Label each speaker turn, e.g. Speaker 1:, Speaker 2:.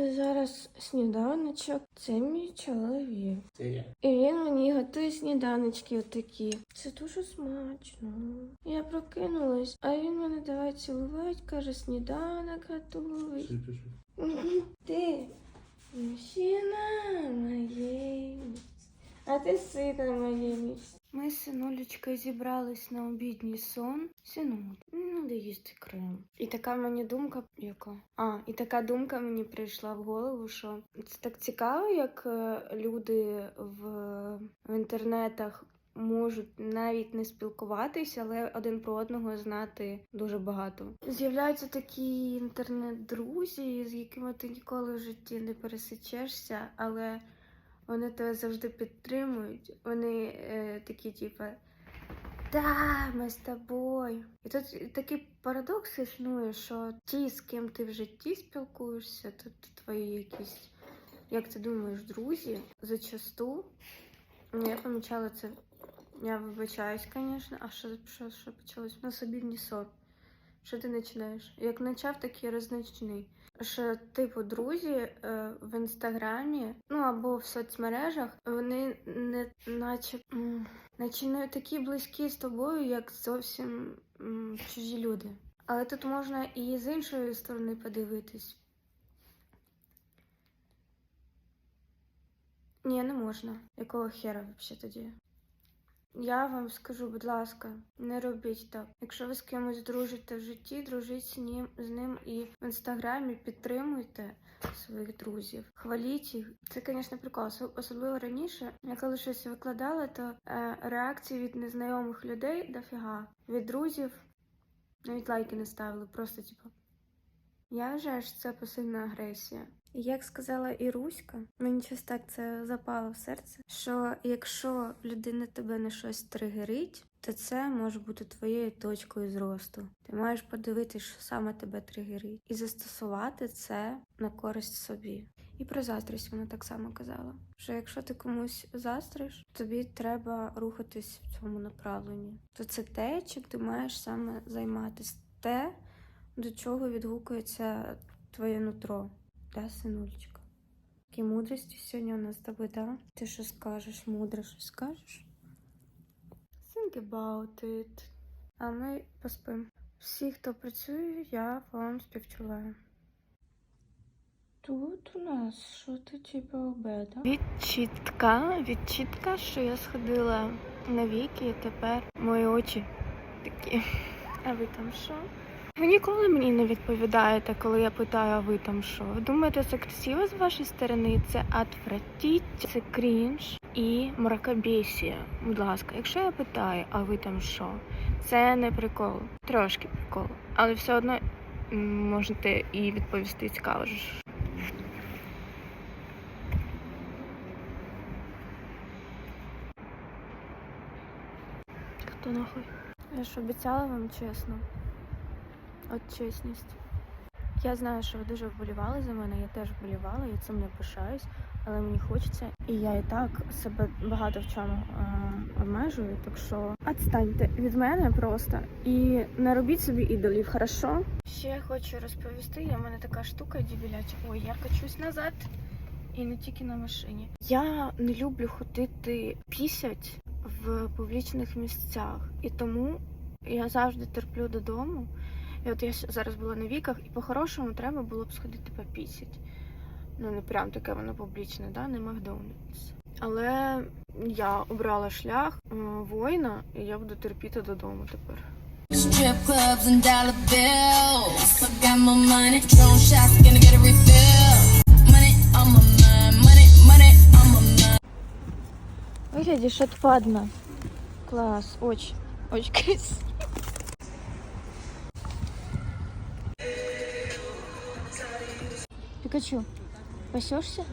Speaker 1: Зараз сніданочок. Це мій чоловік.
Speaker 2: Це я.
Speaker 1: І він мені готує сніданочки отакі. Це дуже смачно. Я прокинулась, а він мене давай цілувати, каже, сніданок
Speaker 2: пішли.
Speaker 1: Ти мужчина моєї. А ти сина моєї місці. Ми зібрались на обідній сон. Синуль, ну де їсти крем. І така мені думка, яка? А, і така думка мені прийшла в голову, що це так цікаво, як е, люди в, в інтернетах можуть навіть не спілкуватися, але один про одного знати дуже багато. З'являються такі інтернет-друзі, з якими ти ніколи в житті не пересечешся, але вони тебе завжди підтримують. Вони е, такі, типу, да, ми з тобою. І тут такий парадокс існує, що ті, з ким ти в житті спілкуєшся, тобто твої якісь, як ти думаєш, друзі, зачасту, ну, я помічала це. Я вибачаюсь, звісно. А що, що, що почалось? У нас обідній сон. Що ти починаєш? Як почав, так і розночний. Що, типу, друзі е, в інстаграмі, ну або в соцмережах, вони не наче, наче не такі близькі з тобою, як зовсім чужі люди. Але тут можна і з іншої сторони подивитись. Ні, не можна. Якого хера взагалі тоді? Я вам скажу, будь ласка, не робіть так. Якщо ви з кимось дружите в житті, дружіть з ним, з ним і в інстаграмі підтримуйте своїх друзів, хваліть їх. Це, звісно, прикол. Особливо раніше, я коли щось викладала, то е, реакції від незнайомих людей дофіга. Від друзів навіть лайки не ставили, просто типу. Я вважаю, що це пасивна агресія. І Як сказала Іруська, мені щось так це запало в серце, що якщо людина тебе на щось тригерить, то це може бути твоєю точкою зросту. Ти маєш подивитися, що саме тебе тригерить, і застосувати це на користь собі. І про заздрість вона так само казала: що якщо ти комусь заздриш, тобі треба рухатись в цьому направленні. То це те, чим ти маєш саме займатися, те, до чого відгукується твоє нутро. Да, синулечка? Які мудрості сьогодні у нас з тобою, да? Ти що скажеш, мудро щось скажеш? Think about it. А ми поспим. Всі, хто працює, я вам співчуваю. Тут у нас що то типу обеда. Відчітка, відчітка, що я сходила на віки, і тепер мої очі такі. А ви там що? Ви ніколи мені не відповідаєте, коли я питаю, а ви там що? Ви думаєте, це красиво з вашої сторони? Це отвратіть, це крінж і мракобесія. Будь ласка, якщо я питаю, а ви там що? Це не прикол, трошки прикол. Але все одно можете і відповісти цікаво ж. Хто нахуй? Я ж обіцяла вам чесно. От чесність. Я знаю, що ви дуже вболівали за мене, я теж вболівала, я цим не пишаюсь, але мені хочеться, і я і так себе багато в чому е, обмежую, так що відстаньте від мене просто і не робіть собі ідолів, хорошо? Ще я хочу розповісти, я в мене така штука дібіляча. Ой, я качусь назад і не тільки на машині. Я не люблю ходити пісять в публічних місцях, і тому я завжди терплю додому. І от я зараз була на віках, і по-хорошому треба було б сходити попісять. Ну, не прям таке воно публічне, да? не Макдональдс. Але я обрала шлях е, воїна, і я буду терпіти додому тепер.
Speaker 3: Strip clubs and dollar bills. I
Speaker 1: Пикачу, пасешься?